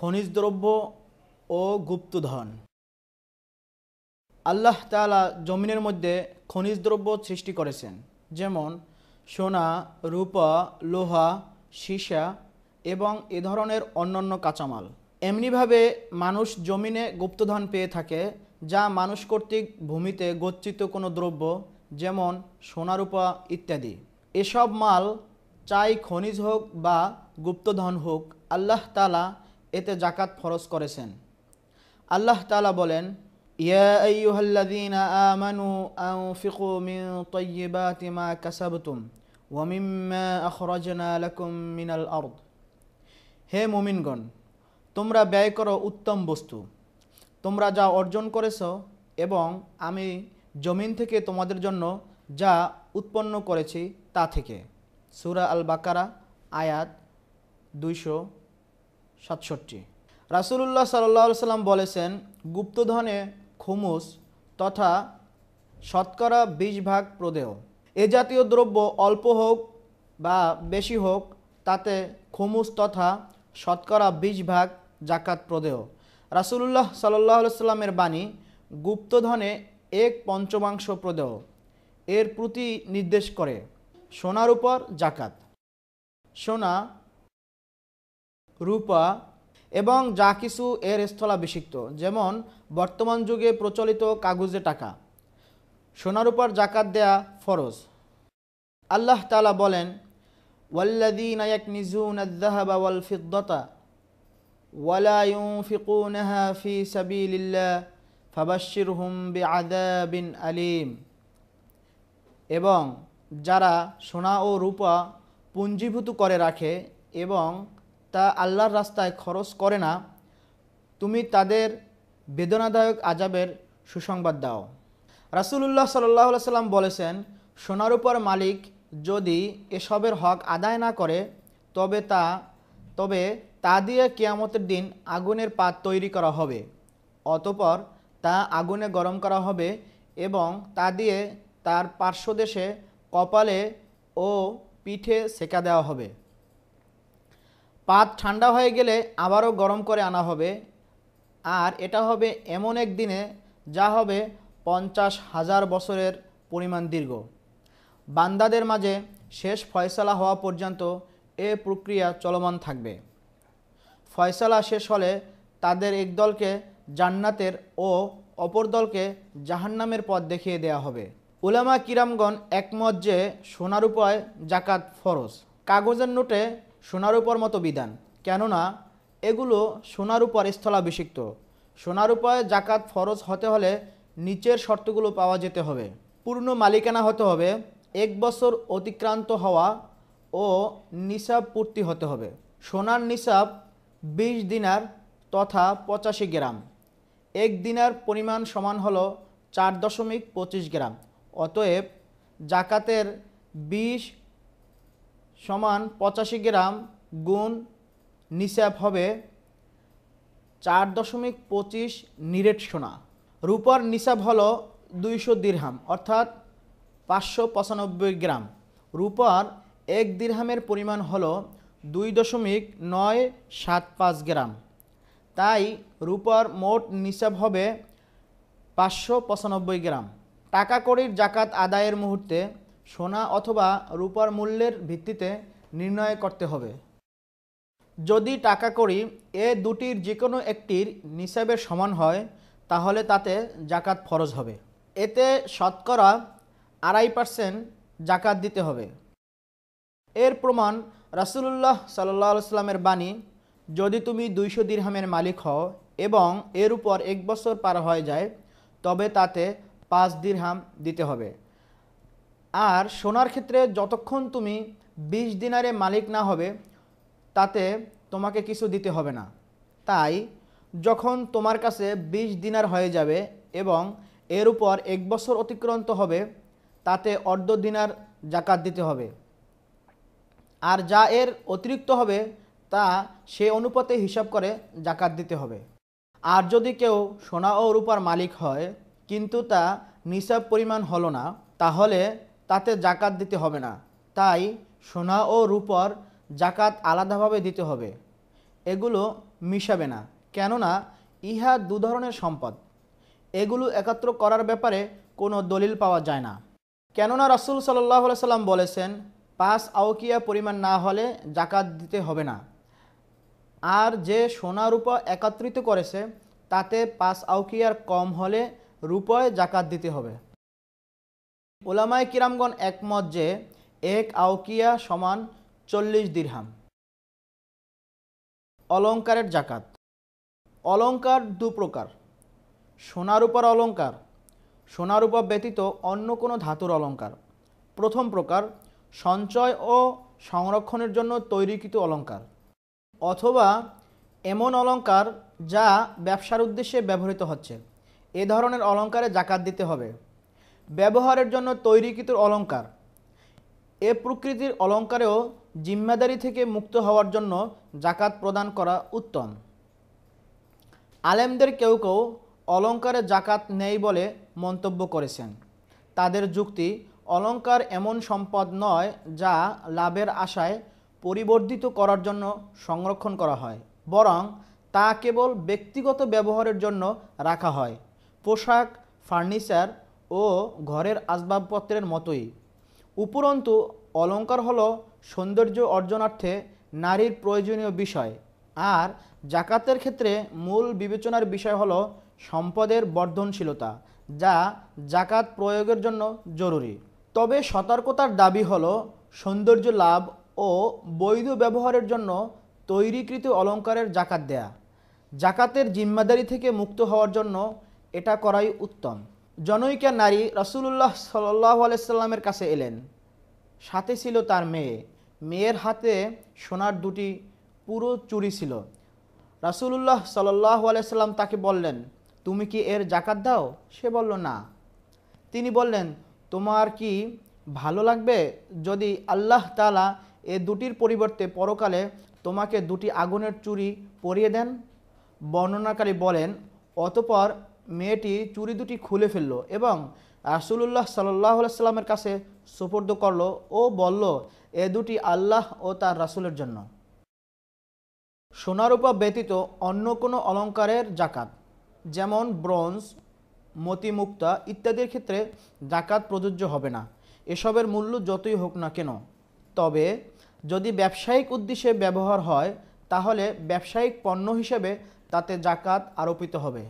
খনিজ দ্রব্য ও গুপ্তধন। আল্লাহ তাআলা জমিনের মধ্যে খনিজ দ্রব্য সৃষ্টি করেছেন, যেমন সোনা, রূপা, লোহা, সীসা এবং এ ধরনের অন্যান্য কাঁচামাল। এমনিভাবে মানুষ জমিনে গুপ্তধন পেয়ে থাকে, যা মানুষ কর্তৃক ভূমিতে গচ্ছিত কোনো দ্রব্য, যেমন সোনারূপা ইত্যাদি। এসব মাল, চাই খনিজ হোক বা গুপ্তধন হোক, আল্লাহ তালা এতে জাকাত ফরজ করেছেন। আল্লাহ তালা বলেন হে মুমিনগণ, তোমরা ব্যয় করো উত্তম বস্তু। তোমরা যা অর্জন করেছ এবং আমি জমিন থেকে তোমাদের জন্য যা উৎপন্ন করেছি তা থেকে। সুরা আল বাকারা আয়াত দুইশো সাতষট্টি। রাসুলুল্লাহ সাল্লাহ সাল্লাম বলেছেন, গুপ্তধনে খুমুস তথা শতকরা বিশ ভাগ প্রদেহ। এ জাতীয় দ্রব্য অল্প হোক বা বেশি হোক, তাতে খুমুস তথা শতকরা বিশ ভাগ জাকাত প্রদেহ। রাসুলুল্লাহ সাল্লাহ সাল্লামের বাণী, গুপ্তধনে এক পঞ্চমাংশ প্রদেহ। এর প্রতি নির্দেশ করে সোনার উপর জাকাত। সোনা রূপা এবং যা কিছু এর স্থলাভিষিক্ত, যেমন বর্তমান যুগে প্রচলিত কাগজে টাকা সোনার উপর জাকাত দেয়া ফরজ। আল্লাহ তালা বলেন আলিম। এবং যারা সোনা ও রূপা পুঞ্জীভূত করে রাখে এবং তা আল্লাহর রাস্তায় খরচ করে না, তুমি তাদের বেদনাদায়ক আজাবের সুসংবাদ দাও। রাসুলুল্লাহ সাল্লাহ সাল্লাম বলেছেন, সোনার উপর মালিক যদি এসবের হক আদায় না করে, তবে তা তবে তা দিয়ে কেয়ামতের দিন আগুনের পাত তৈরি করা হবে, অতপর তা আগুনে গরম করা হবে এবং তা দিয়ে তার পার্শ্বদেশে কপালে ও পিঠে সেকা দেওয়া হবে। পাত ঠান্ডা হয়ে গেলে আবারও গরম করে আনা হবে। আর এটা হবে এমন এক দিনে যা হবে পঞ্চাশ হাজার বছরের পরিমাণ দীর্ঘ। বান্দাদের মাঝে শেষ ফয়সালা হওয়া পর্যন্ত এ প্রক্রিয়া চলমান থাকবে। ফয়সালা শেষ হলে তাদের এক দলকে জান্নাতের ও অপর দলকে জাহান্নামের পথ দেখিয়ে দেয়া হবে। উলামা কিরামগণ একমত যে সোনার উপায় জাকাত ফরজ। কাগজের নোটে সোনার উপর মতো বিধান। কেননা, এগুলো সোনার উপর স্থলাভিষিক্ত। সোনার উপায় জাকাত ফরজ হতে হলে নিচের শর্তগুলো পাওয়া যেতে হবে। পূর্ণ মালিকানা হতে হবে, এক বছর অতিক্রান্ত হওয়া ও নিসাব পূর্তি হতে হবে। সোনার নিসাব বিশ দিনার তথা পঁচাশি গ্রাম। এক দিনার পরিমাণ সমান হলো চার দশমিক পঁচিশ গ্রাম। অতএব জাকাতের বিশ সমান পঁচাশি গ্রাম গুণ নিসাব হবে চার দশমিক পঁচিশ নিরেট সোনা। রূপার নিসাব হলো দুইশো দিরহাম, অর্থাৎ পাঁচশো পঁচানব্বই গ্রাম। রূপার এক দিরহামের পরিমাণ হলো দুই দশমিক নয় সাত পাঁচ গ্রাম। তাই রূপার মোট নিসাব হবে পাঁচশো পঁচানব্বই গ্রাম। টাকা কড়ির জাকাত আদায়ের মুহূর্তে সোনা অথবা রূপার মূল্যের ভিত্তিতে নির্ণয় করতে হবে। যদি টাকা কড়ি এ দুটির যে কোনো একটির নিসাবের সমান হয়, তাহলে তাতে জাকাত ফরজ হবে। এতে শতকরা আড়াই পার্সেন্ট জাকাত দিতে হবে। এর প্রমাণ রাসুলুল্লাহ সাল্লাহ সাল্লামের বাণী, যদি তুমি দুইশো দিরহামের মালিক হও এবং এর উপর এক বছর পার হয়ে যায়, তবে তাতে পাঁচ দিরহাম দিতে হবে। আর সোনার ক্ষেত্রে যতক্ষণ তুমি বিশ দিনারে মালিক না হবে, তাতে তোমাকে কিছু দিতে হবে না। তাই যখন তোমার কাছে বিশ দিনার হয়ে যাবে এবং এর উপর এক বছর অতিক্রান্ত হবে, তাতে অর্ধ দিনার জাকাত দিতে হবে। আর যা এর অতিরিক্ত হবে, তা সে অনুপাতে হিসাব করে জাকাত দিতে হবে। আর যদি কেউ সোনা ও রূপার মালিক হয়, কিন্তু তা নিসাব পরিমাণ হলো না, তাহলে তাতে জাকাত দিতে হবে না। তাই সোনা ও রূপর জাকাত আলাদাভাবে দিতে হবে। এগুলো মিশাবে না, কেননা ইহা দু ধরনের সম্পদ। এগুলো একত্র করার ব্যাপারে কোনো দলিল পাওয়া যায় না। কেননা রাসুল সাল্লাহ সাল্লাম বলেছেন, পাঁচ আউকিয়া পরিমাণ না হলে জাকাত দিতে হবে না। আর যে সোনা রূপা একত্রিত করেছে, তাতে পাঁচ আউকিয়ার কম হলে রূপয় জাকাত দিতে হবে। ওলামায় কিরামগণ একমত যে এক আউকিয়া সমান চল্লিশ দিরহাম। অলংকারের জাকাত। অলঙ্কার দু প্রকার। সোনার উপর অলংকার, সোনার উপর ব্যতীত অন্য কোনো ধাতুর অলঙ্কার প্রথম প্রকার, সঞ্চয় ও সংরক্ষণের জন্য তৈরিকৃত অলঙ্কার অথবা এমন অলঙ্কার যা ব্যবসার উদ্দেশ্যে ব্যবহৃত হচ্ছে। এ ধরনের অলঙ্কারে জাকাত দিতে হবে। ব্যবহারের জন্য তৈরিকৃত অলংকার। এ প্রকৃতির অলংকারেও জিম্মাদারি থেকে মুক্ত হওয়ার জন্য জাকাত প্রদান করা উত্তম। আলেমদের কেউ কেউ অলংকারে জাকাত নেই বলে মন্তব্য করেছেন। তাদের যুক্তি, অলংকার এমন সম্পদ নয় যা লাভের আশায় পরিবর্ধিত করার জন্য সংরক্ষণ করা হয়, বরং তা কেবল ব্যক্তিগত ব্যবহারের জন্য রাখা হয়। পোশাক, ফার্নিচার ও ঘরের আসবাবপত্রের মতোই। উপরন্তু, অলঙ্কার হলো সৌন্দর্য অর্জনার্থে নারীর প্রয়োজনীয় বিষয়। আর জাকাতের ক্ষেত্রে মূল বিবেচনার বিষয় হলো সম্পদের বর্ধনশীলতা, যা জাকাত প্রয়োগের জন্য জরুরি। তবে সতর্কতার দাবি হলো সৌন্দর্য লাভ ও বৈধ ব্যবহারের জন্য তৈরিকৃত অলঙ্কারের জাকাত দেয়া। জাকাতের জিম্মাদারি থেকে মুক্ত হওয়ার জন্য এটা করাই উত্তম। জনৈকা নারী রসুল্লাহ সাল্লাহ আলাইসাল্লামের কাছে এলেন। সাথে ছিল তার মেয়ে। মেয়ের হাতে সোনার দুটি পুরো চুরি ছিল। রাসুলুল্লাহ সাল্লাহ আলাইসাল্লাম তাকে বললেন, তুমি কি এর জাকাত দাও? সে বলল, না। তিনি বললেন, তোমার কি ভালো লাগবে যদি আল্লাহ তালা এ দুটির পরিবর্তে পরকালে তোমাকে দুটি আগুনের চুরি পরিয়ে দেন? বর্ণনাকারী বলেন, অতপর মেয়েটি চুরি দুটি খুলে ফেলল এবং রাসুলুল্লাহ সাল্লাহ সাল্লামের কাছে সুপর্দ করল ও বলল, এ দুটি আল্লাহ ও তার রাসুলের জন্য। সোনারূপা ব্যতীত অন্য কোনো অলংকারের জাকাত, যেমন ব্রোঞ্জ, মতিমুক্তা ইত্যাদির ক্ষেত্রে জাকাত প্রযোজ্য হবে না। এসবের মূল্য যতই হোক না কেন। তবে যদি ব্যবসায়িক উদ্দেশ্যে ব্যবহার হয়, তাহলে ব্যবসায়িক পণ্য হিসেবে তাতে জাকাত আরোপিত হবে।